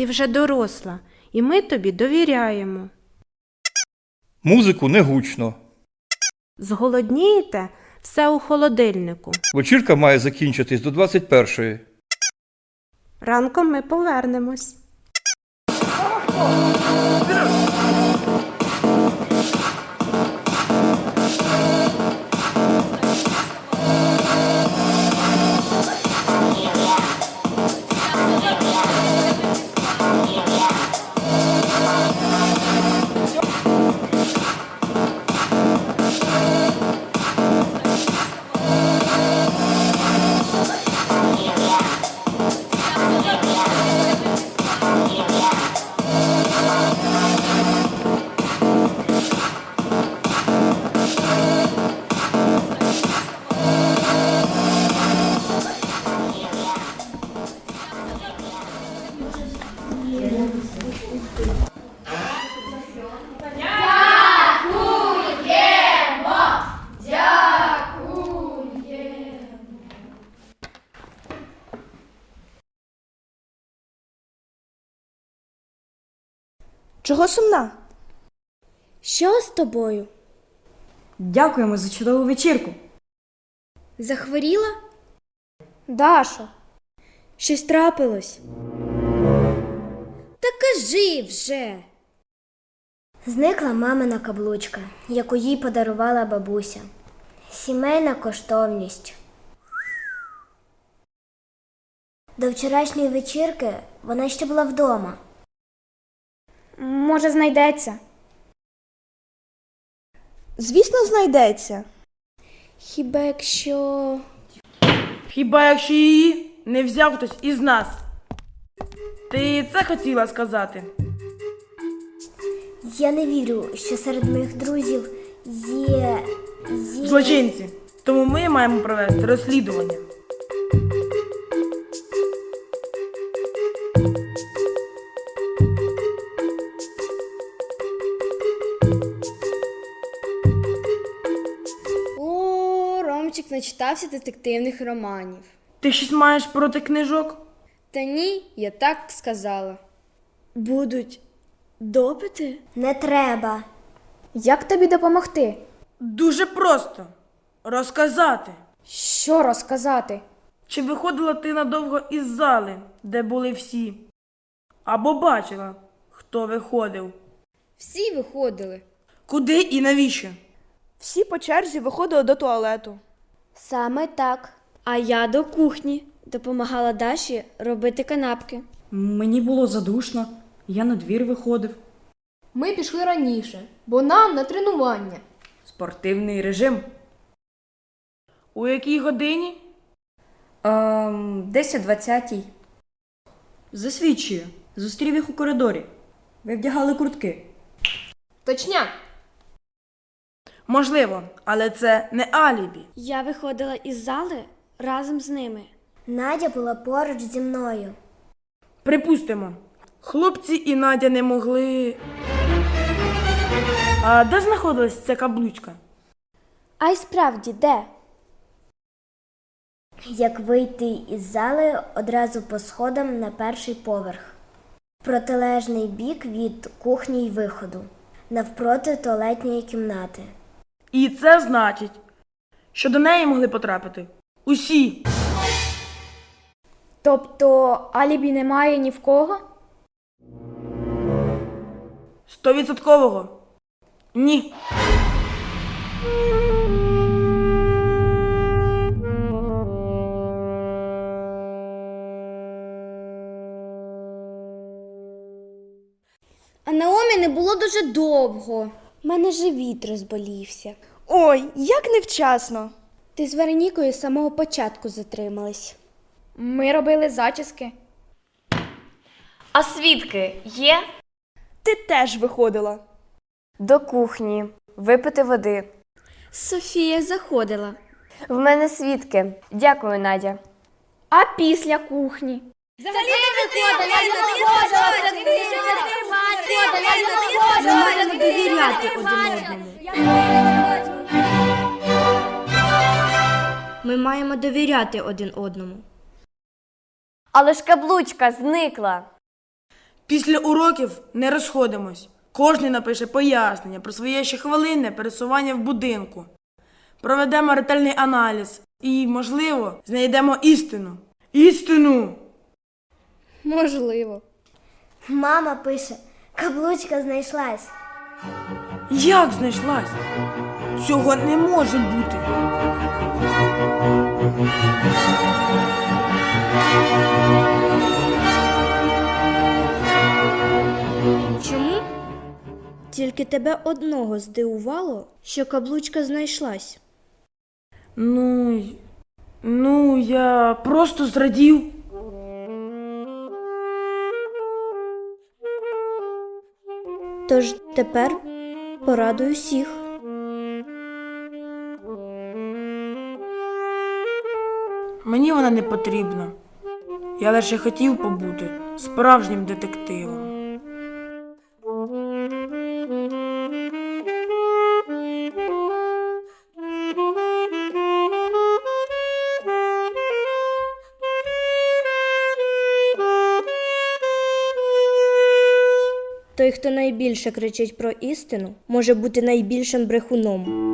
Ти вже доросла, і ми тобі довіряємо. Музику не гучно. Зголоднієте все у холодильнику. Вечірка має закінчитись до 21-ї. Ранком ми повернемось. Чого сумна? Що з тобою? Дякуємо за чудову вечірку. Захворіла? Даша. Щось трапилось? Та кажи вже. Зникла мамина каблучка, яку їй подарувала бабуся. Сімейна коштовність. До вчорашньої вечірки вона ще була вдома. Може, знайдеться. Звісно, знайдеться. Хіба якщо. Хіба якщо її не взяв хтось із нас? Ти це хотіла сказати? Я не вірю, що серед моїх друзів є. є... Злочинці. Тому ми маємо провести розслідування. Ромчик начитався детективних романів. Ти щось маєш проти книжок? Та ні, я так сказала. Будуть допити? Не треба. Як тобі допомогти? Дуже просто розказати. Що розказати? Чи виходила ти надовго із зали, де були всі? Або бачила, хто виходив? Всі виходили. Куди і навіщо? Всі по черзі виходили до туалету. Саме так. А я до кухні допомагала Даші робити канапки. Мені було задушно, я на двір виходив. Ми пішли раніше, бо нам на тренування. Спортивний режим. У якій годині? Ем, десь о 20-й. Засвідчую. Зустрів їх у коридорі. Ви вдягали куртки. Точняк. Можливо, але це не алібі. Я виходила із зали разом з ними. Надя була поруч зі мною. Припустимо, хлопці і Надя не могли. А де знаходилась ця каблучка? А й справді, де? Як вийти із зали одразу по сходам на перший поверх. Протилежний бік від кухні й виходу, навпроти туалетної кімнати. І це значить, що до неї могли потрапити усі. Тобто алібі немає ні в кого? Стовідсоткового. Ні. А Наомі не було дуже довго. У мене живіт розболівся. Ой, як невчасно. Ти з Веронікою з самого початку затримались. Ми робили зачіски. А свідки є? Ти теж виходила. До кухні. Випити води. Софія заходила. В мене свідки. Дякую, Надя. А після кухні. Ми маємо довіряти один одному. Ми маємо довіряти один одному. Але ж каблучка зникла. Після уроків не розходимось. Кожний напише пояснення про своє щохвилинне пересування в будинку. Проведемо ретельний аналіз і, можливо, знайдемо істину. Істину! Можливо. Мама пише, каблучка знайшлась. Як знайшлась? Цього не може бути. Чому? Тільки тебе одного здивувало, що каблучка знайшлась. Ну, ну, я просто зрадів. Тож тепер порадую всіх. Мені вона не потрібна. Я лише хотів побути справжнім детективом. Той, хто найбільше кричить про істину, може бути найбільшим брехуном.